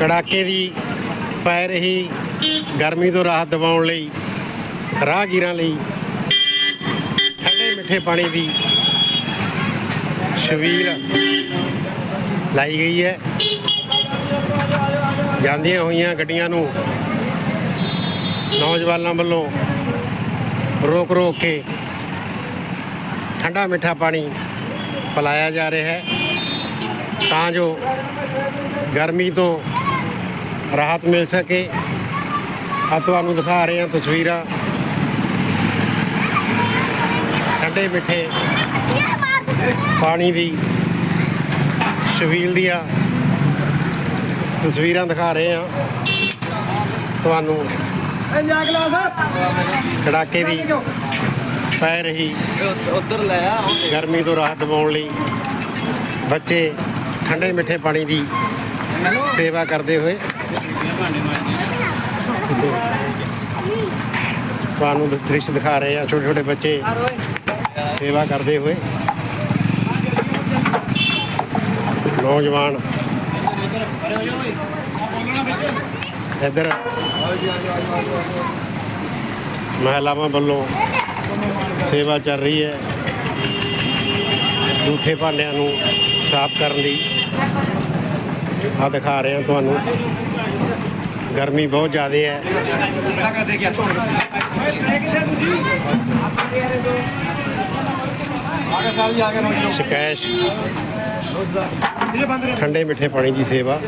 ਕੜਾਕੇ ਦੀ ਪੈ ਰਹੀ ਗਰਮੀ ਤੋਂ ਰਾਹਤ ਦਿਵਾਉਣ ਲਈ, ਰਾਹਗੀਰਾਂ ਲਈ ਠੰਡੇ ਮਿੱਠੇ ਪਾਣੀ ਦੀ ਛਬੀਲ ਲਾਈ ਗਈ ਹੈ। ਜਾਂਦੀਆਂ ਹੋਈਆਂ ਗੱਡੀਆਂ ਨੂੰ ਨੌਜਵਾਨਾਂ ਵੱਲੋਂ ਰੋਕ ਰੋਕ ਕੇ ਠੰਡਾ ਮਿੱਠਾ ਪਾਣੀ ਪਿਲਾਇਆ ਜਾ ਰਿਹਾ ਹੈ। ਤਾਂ ਜੋ ਗਰਮੀ ਤੋਂ ਰਾਹਤ ਮਿਲ ਸਕੇ। ਆ ਤੁਹਾਨੂੰ ਦਿਖਾ ਰਹੇ ਹਾਂ ਤਸਵੀਰਾਂ। ਠੰਡੇ ਮਿੱਠੇ ਪਾਣੀ ਦੀ ਛਬੀਲ ਦੀਆਂ ਤਸਵੀਰਾਂ ਦਿਖਾ ਰਹੇ ਹਾਂ। ਤੁਹਾਨੂੰ ਕੜਾਕੇ ਦੀ ਪੈ ਰਹੀ ਉਧਰ ਲੈ ਆ ਗਰਮੀ ਤੋਂ ਰਾਹਤ ਦਿਵਾਉਣ ਲਈ ਬੱਚੇ ਠੰਡੇ ਮਿੱਠੇ ਪਾਣੀ ਦੀ ਸੇਵਾ ਕਰਦੇ ਹੋਏ। ਤੁਹਾਨੂੰ ਦ੍ਰਿਸ਼ ਦਿਖਾ ਰਹੇ ਆ ਛੋਟੇ ਛੋਟੇ ਬੱਚੇ ਸੇਵਾ ਕਰਦੇ ਹੋਏ। ਨੌਜਵਾਨ। ਇੱਧਰ। ਮਹਿਲਾਵਾਂ ਵੱਲੋਂ ਸੇਵਾ ਚੱਲ ਰਹੀ ਹੈ। ਝੂਠੇ ਭਾਂਡਿਆਂ ਨੂੰ ਸਾਫ਼ ਕਰਨ ਦੀ ਆ ਦਿਖਾ ਰਹੇ ਹਾਂ ਤੁਹਾਨੂੰ। ਗਰਮੀ ਬਹੁਤ ਜ਼ਿਆਦਾ ਹੈ। ਸ਼ਿਕਾਇਤ। ਠੰਡੇ ਮਿੱਠੇ ਪਾਣੀ ਦੀ ਸੇਵਾ।